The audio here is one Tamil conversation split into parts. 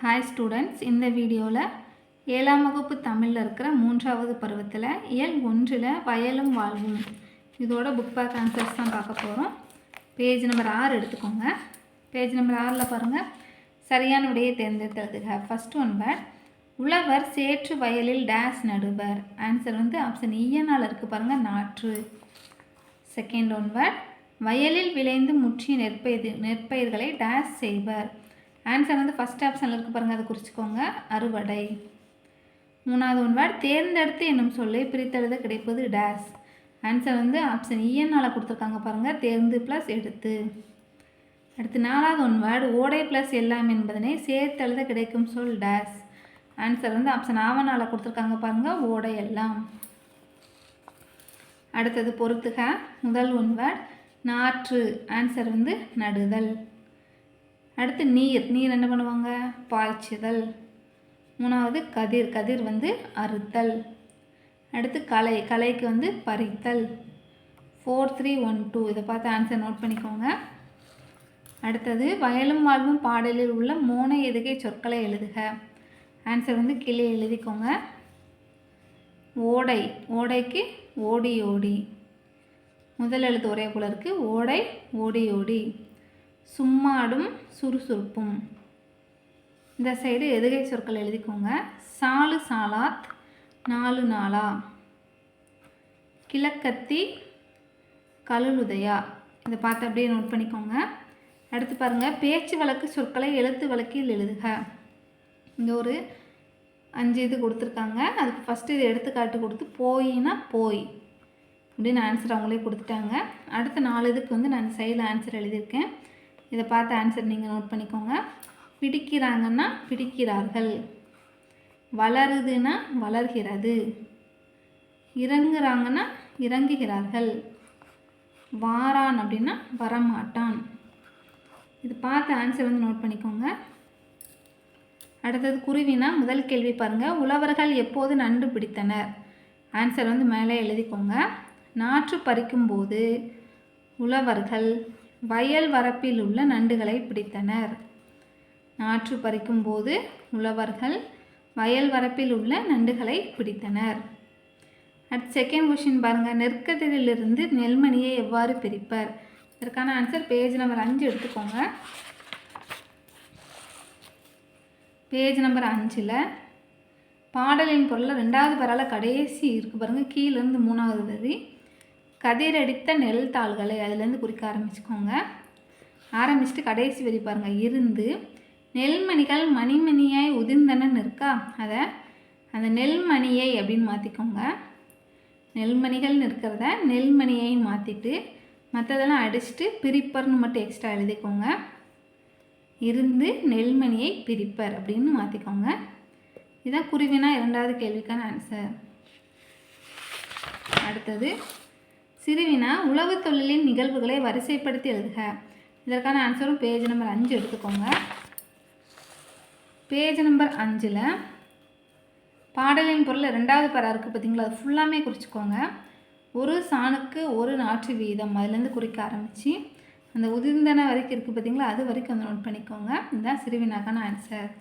ஹாய் ஸ்டூடெண்ட்ஸ் இந்த வீடியோவில் ஏழாம் வகுப்பு தமிழில் இருக்கிற மூன்றாவது பருவத்தில் இயல் ஒன்றில் வயலும் வாழ்வும். இதோட புக் பேக் ஆன்சர்ஸ் தான் பார்க்க போகிறோம் பேஜ் நம்பர் ஆறு எடுத்துக்கோங்க. பேஜ் நம்பர் ஆறில் பாருங்கள் சரியான விடையை தேர்ந்தெடுத்து ஃபஸ்ட் ஒன் வேர்ட் உழவர் சேற்று வயலில் டேஸ் நடுவர். ஆன்சர் வந்து ஆப்ஷன் ஈயனால் e இருக்குது பாருங்கள் நாற்று. செகண்ட் ஒன் வேர்ட் வயலில் விளைந்து முற்றிய நெற்பயிர் நெற்பயிர்களை டேஸ் செய்வர். ஆன்சர் வந்து ஃபஸ்ட் ஆப்ஷனில் இருக்குது பாருங்கள் அதை குறிச்சிக்கோங்க. அறுவடை. மூணாவது ஒன் தேர்ந்தெடுத்து என்னும் சொல்லி பிரித்தெழுத கிடைப்பது டேஸ் ஆன்சர் வந்து ஆப்ஷன் இஎன்னால் e கொடுத்துருக்காங்க பாருங்கள் தேர்ந்து ப்ளஸ் எடுத்து. அடுத்து நாலாவது ஒன் வேர்டு ஓடை ப்ளஸ் எல்லாம் என்பதனை சேர்த்தெழுத கிடைக்கும் சொல் டேஸ் ஆன்சர் வந்து ஆப்ஷன் ஆவனால் கொடுத்துருக்காங்க பாருங்கள் ஓடை எல்லாம். அடுத்தது பொறுத்துக முதல் ஒன் நாற்று. ஆன்சர் வந்து நடுதல். அடுத்து நீர். நீர் என்ன பண்ணுவாங்க? பாய்ச்சுதல் மூணாவது கதிர். கதிர் வந்து அறுத்தல். அடுத்து கலை. கலைக்கு வந்து பறித்தல். ஃபோர் த்ரீ ஒன் டூ இதை பார்த்து ஆன்சர் நோட் பண்ணிக்கோங்க. அடுத்தது வயலும் வாழ்வும் பாடலில் உள்ள மோனை எதுகை சொற்களை எழுதுக. ஆன்சர் வந்து கிளி எழுதிக்கோங்க. ஓடை. ஓடைக்கு ஓடி ஓடி. முதல் எழுத்து ஒரே போல இருக்குது ஓடை ஓடி ஓடி. சும்மாடும் சுறுசுறுப்பும். இந்த சைடு எதுகை சொற்கள் எழுதிக்கோங்க. சாலு சாலாத் நாலு நாளா. கிழக்கத்தி கலுலுதையா இதை பார்த்து அப்படியே நோட் பண்ணிக்கோங்க. அடுத்து பாருங்கள் பேச்சு வழக்கு சொற்களை எழுத்து வழக்கில் எழுதுக. இந்த ஒரு அஞ்சு இது கொடுத்துருக்காங்க. அதுக்கு ஃபஸ்ட்டு இது எடுத்துக்காட்டு கொடுத்து போயினா போய். அப்படின்னு ஆன்சர் அவங்களே கொடுத்துட்டாங்க. அடுத்த நாலு இதுக்கு வந்து நான் சைடில் ஆன்சர் எழுதியிருக்கேன். இதை பார்த்து ஆன்சர் நீங்கள் நோட் பண்ணிக்கோங்க. பிடிக்கிறாங்கன்னா பிடிக்கிறார்கள். வளருதுன்னா வளர்கிறது. இறங்குறாங்கன்னா இறங்குகிறார்கள். வாரான் அப்படின்னா வரமாட்டான். இது பார்த்து ஆன்சர் வந்து நோட் பண்ணிக்கோங்க. அடுத்தது குருவினா முதல் கேள்வி பாருங்கள் உழவர்கள் எப்போது நண்டு பிடித்தனர்? ஆன்சர் வந்து மேலே எழுதிக்கோங்க. நாற்று பறிக்கும்போது உழவர்கள் வயல் வரப்பில் உள்ள நண்டுகளை பிடித்தனர். நாற்று பறிக்கும்போது உழவர்கள் வயல் வரப்பில் உள்ள நண்டுகளை பிடித்தனர். அடுத்து செகண்ட் கொஷின் பாருங்கள் நெற்கதிரிலிருந்து நெல்மணியை எவ்வாறு பிரிப்பர்? இதற்கான ஆன்சர் பேஜ் நம்பர் அஞ்சு எடுத்துக்கோங்க. பேஜ் நம்பர் அஞ்சில் பாடலின் பொருளில் ரெண்டாவது பரால கடைசி இருக்குது பாருங்கள் கீழேருந்து மூணாவது வரி. கதிரடித்த நெல் தாள்களை அதுலேருந்து குறிக்க ஆரம்பிச்சுக்கோங்க. ஆரம்பிச்சுட்டு கடைசி வரி பாருங்கள் இருந்து நெல்மணிகள் மணிமணியாய் உதிர்ந்தனன்னு இருக்கா அதை அந்த நெல்மணியை அப்படின்னு மாற்றிக்கோங்க நெல்மணிகள்னு இருக்கிறத நெல்மணியைன்னு மாற்றிட்டு மற்றதெல்லாம் அடிச்சுட்டு பிரிப்பர்னு மட்டும் எக்ஸ்ட்ரா எழுதிக்கோங்க. இருந்து நெல்மணியை பிரிப்பர் அப்படின்னு மாற்றிக்கோங்க இதான் குருவினா இரண்டாவது கேள்விக்கான ஆன்சர் அடுத்தது சிறுவினா உழவு தொழிலின் நிகழ்வுகளை வரிசைப்படுத்தி எழுதுக. இதற்கான ஆன்சரும் பேஜ் நம்பர் அஞ்சு எடுத்துக்கோங்க. பேஜ் நம்பர் அஞ்சில் பாடலின் பொருள் ரெண்டாவது பரா இருக்குது பார்த்தீங்களா அது ஃபுல்லாமே குறிச்சிக்கோங்க. ஒரு சாணுக்கு ஒரு நாற்று வீதம். அதுலேருந்து குறிக்க ஆரம்பித்து அந்த உதிர்ந்தன வரைக்கும் இருக்குது பார்த்தீங்களா அது வரைக்கும் வந்து நோட் பண்ணிக்கோங்க. இதுதான் சிறுவினாக்கான ஆன்சர்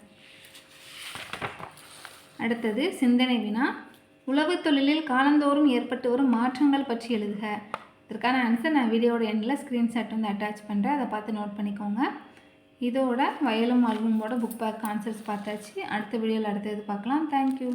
அடுத்தது சிந்தனை வினா. உழவு தொழிலில் காலந்தோறும் ஏற்பட்டு வரும் மாற்றங்கள் பற்றி எழுதுக. இதற்கான ஆன்சர் நான் வீடியோட எண்டில் ஸ்க்ரீன்ஷாட் வந்து அட்டாச் பண்ணுறேன் அதை பார்த்து நோட் பண்ணிக்கோங்க. இதோட வயலும் அல்பமோட புக் பேக் ஆன்சர்ஸ் பார்த்தாச்சு. அடுத்த வீடியோவில் அடுத்தது பார்க்கலாம். தேங்க்யூ